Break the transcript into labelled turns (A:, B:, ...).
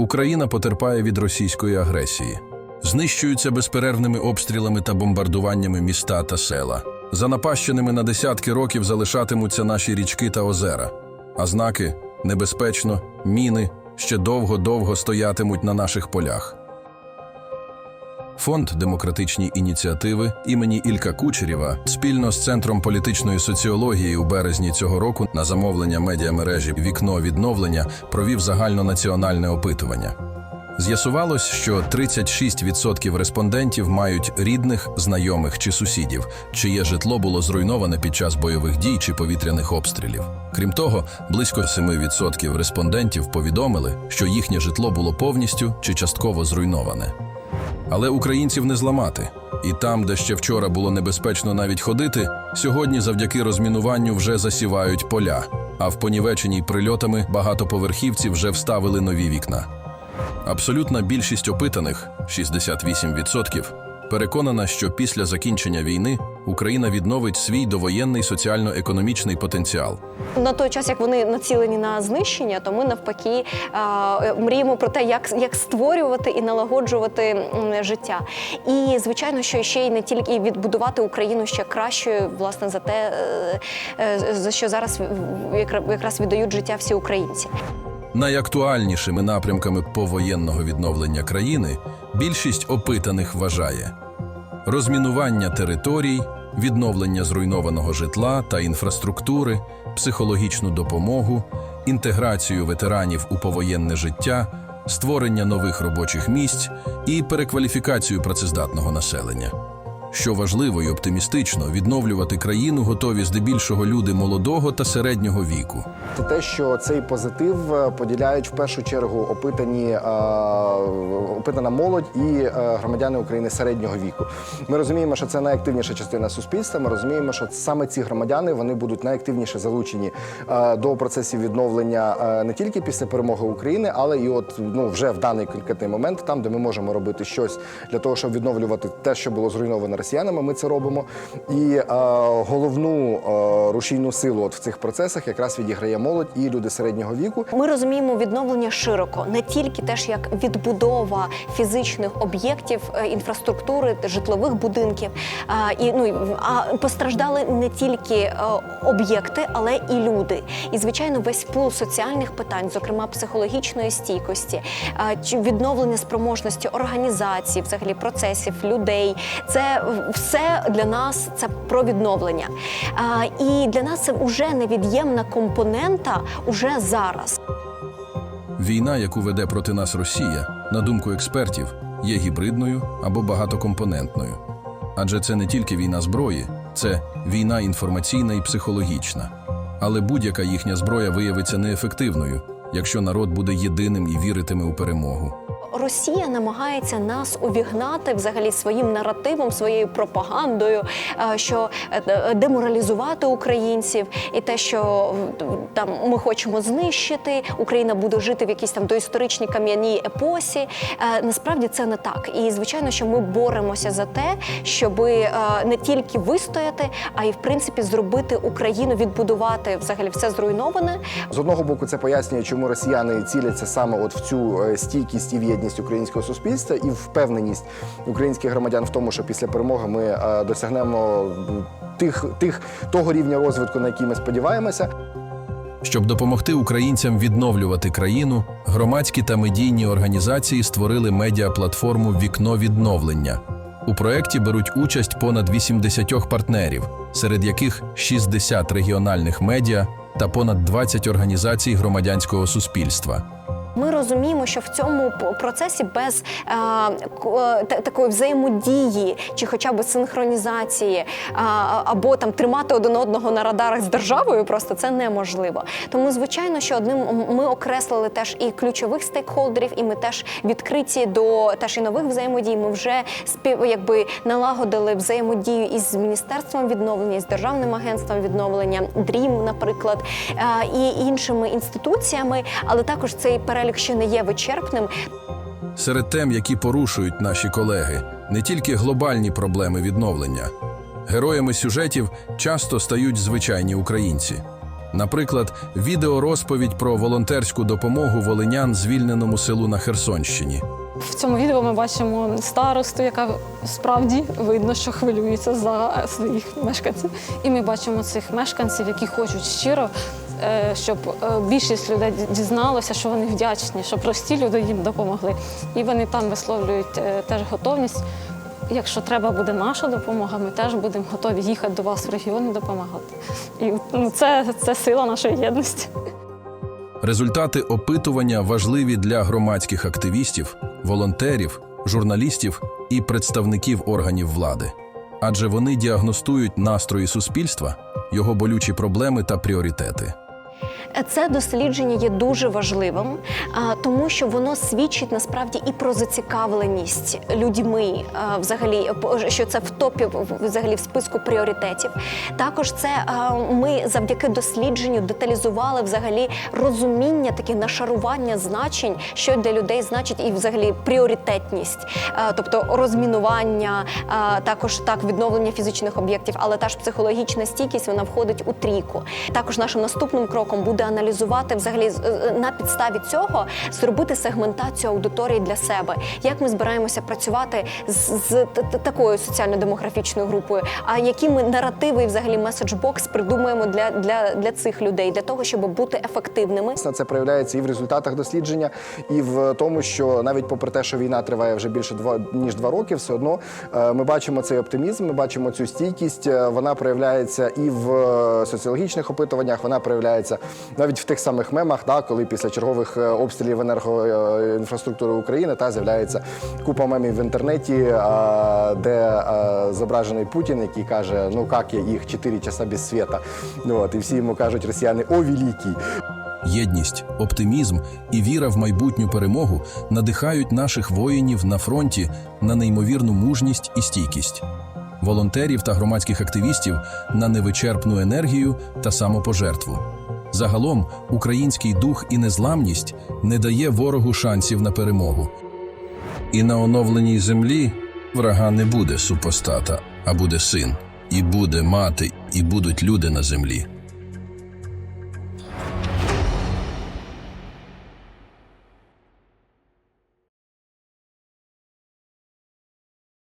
A: Україна потерпає від російської агресії. Знищуються безперервними обстрілами та бомбардуваннями міста та села. Занапащеними на десятки років залишатимуться наші річки та озера. А знаки небезпечно, міни ще довго-довго стоятимуть на наших полях. Фонд демократичні ініціативи імені Ілька Кучерєва спільно з Центром політичної соціології у березні цього року на замовлення медіамережі Вікно відновлення провів загальнонаціональне опитування. З'ясувалось, що 36% респондентів мають рідних, знайомих чи сусідів, чиє житло було зруйноване під час бойових дій чи повітряних обстрілів. Крім того, близько 7% респондентів повідомили, що їхнє житло було повністю чи частково зруйноване. Але українців не зламати. І там, де ще вчора було небезпечно навіть ходити, сьогодні завдяки розмінуванню вже засівають поля. А в понівеченій прильотами багатоповерхівці вже вставили нові вікна. Абсолютна більшість опитаних 68%, переконана, що після закінчення війни Україна відновить свій довоєнний соціально-економічний потенціал.
B: На той час, як вони націлені на знищення, то ми навпаки мріємо про те, як, як створювати і налагоджувати життя. І звичайно, що ще й не тільки відбудувати Україну ще кращою, власне, за те, е, е, за що зараз якраз віддають життя всі українці.
A: Найактуальнішими напрямками повоєнного відновлення країни більшість опитаних вважає розмінування територій, відновлення зруйнованого житла та інфраструктури, психологічну допомогу, інтеграцію ветеранів у повоєнне життя, створення нових робочих місць і перекваліфікацію працездатного населення. Що важливо і оптимістично, відновлювати країну готові здебільшого люди молодого та середнього віку.
C: Це те, що цей позитив е, поділяють в першу чергу опитані е, опитана молодь і е, громадяни України середнього віку. Ми розуміємо, що це найактивніша частина суспільства. Ми розуміємо, що саме ці громадяни вони будуть найактивніше залучені до процесів відновлення не тільки після перемоги України, але і от ну вже в даний конкретний момент, там де ми можемо робити щось для того, щоб відновлювати те, що було зруйновано росіянами. Ми це робимо. І е, головну е, рушійну силу от в цих процесах якраз відіграє молодь і люди середнього віку.
B: Ми розуміємо відновлення широко, не тільки теж як відбудова фізичних об'єктів, е, інфраструктури, житлових будинків. А, і ну а постраждали не тільки е, об'єкти, але і люди. І звичайно, весь пул соціальних питань, зокрема психологічної стійкості, відновлення спроможності організацій, взагалі процесів людей. Це все для нас це про відновлення. І для нас це вже невід'ємна компонента уже зараз.
A: Війна, яку веде проти нас Росія, на думку експертів, є гібридною або багатокомпонентною. Адже це не тільки війна зброї, це війна інформаційна і психологічна. Але будь-яка їхня зброя виявиться неефективною, якщо народ буде єдиним і віритиме у перемогу.
B: Росія намагається нас увігнати взагалі своїм наративом, своєю пропагандою, е, що е, деморалізувати українців, і те, що там ми хочемо знищити, Україна буде жити в якійсь там доісторичній кам'яній епосі. Е, Насправді це не так. І звичайно, що ми боремося за те, щоб не тільки вистояти, а й в принципі зробити Україну, відбудувати взагалі все зруйноване.
C: З одного боку, це пояснює, чому росіяни ціляться саме от в цю е, стійкість і єдність українського суспільства і впевненість українських громадян в тому, що після перемоги ми е, досягнемо тих, тих того рівня розвитку, на який ми сподіваємося.
A: Щоб допомогти українцям відновлювати країну, громадські та медійні організації створили медіаплатформу Вікно відновлення. У проєкті беруть участь понад 80 партнерів, серед яких 60 регіональних медіа та понад 20 організацій громадянського суспільства.
B: Ми розуміємо, що в цьому процесі без е, е, такої взаємодії чи хоча б синхронізації е, або там тримати один одного на радарах з державою, просто це неможливо. Тому, звичайно, що одним ми окреслили теж і ключових стейкхолдерів, і ми теж відкриті до теж і нових взаємодій. Ми вже спів якби налагодили взаємодію із міністерством відновлення, з державним агентством відновлення, DREAM, наприклад, е, і іншими інституціями, але також цей перелік ще не є вичерпним.
A: Серед тем, які порушують наші колеги, не тільки глобальні проблеми відновлення. Героями сюжетів часто стають звичайні українці. Наприклад, відеорозповідь про волонтерську допомогу волинян звільненому селу на Херсонщині.
D: В цьому відео ми бачимо старосту, яка справді видно, що хвилюється за своїх мешканців. І ми бачимо цих мешканців, які хочуть щиро, щоб е, більшість людей дізналося, що вони вдячні, що прості люди їм допомогли. І вони там висловлюють е, теж готовність. Якщо треба буде наша допомога, ми теж будемо готові їхати до вас в регіон і допомагати. І ну, це, це сила нашої єдності.
A: Результати опитування важливі для громадських активістів, волонтерів, журналістів і представників органів влади, адже вони діагностують настрої суспільства, його болючі проблеми та пріоритети.
B: Це дослідження є дуже важливим, тому що воно свідчить насправді і про зацікавленість людьми, взагалі, що це в топі взагалі в списку пріоритетів. Також це ми завдяки дослідженню деталізували взагалі розуміння, таке нашарування значень, що для людей значить, і взагалі пріоритетність, тобто розмінування, також так відновлення фізичних об'єктів, але та ж психологічна стійкість вона входить у трійку. Також нашим наступним кроком буде аналізувати взагалі е, на підставі цього зробити сегментацію аудиторії для себе. Як ми збираємося працювати з, такою соціально-демографічною групою? А які ми наративи і взагалі меседж-бокс придумаємо для, для, для цих людей, для того, щоб бути ефективними?
C: Це проявляється і в результатах дослідження, і в тому, що навіть попри те, що війна триває вже більше два ніж два роки, все одно е, ми бачимо цей оптимізм, ми бачимо цю стійкість. е, Вона проявляється і в соціологічних опитуваннях, вона проявляється навіть в тих самих мемах, да, коли після чергових е, обстрілів енергоінфраструктури України та з'являється купа мемів в інтернеті, е, де е, зображений Путін, який каже: Ну як я їх 4 часа без світа. От, і всі йому кажуть росіяни о великий.
A: Єдність, оптимізм і віра в майбутню перемогу надихають наших воїнів на фронті на неймовірну мужність і стійкість, волонтерів та громадських активістів на невичерпну енергію та самопожертву. Загалом український дух і незламність не дає ворогу шансів на перемогу. І на оновленій землі врага не буде супостата, а буде син, і буде мати, і будуть люди на землі.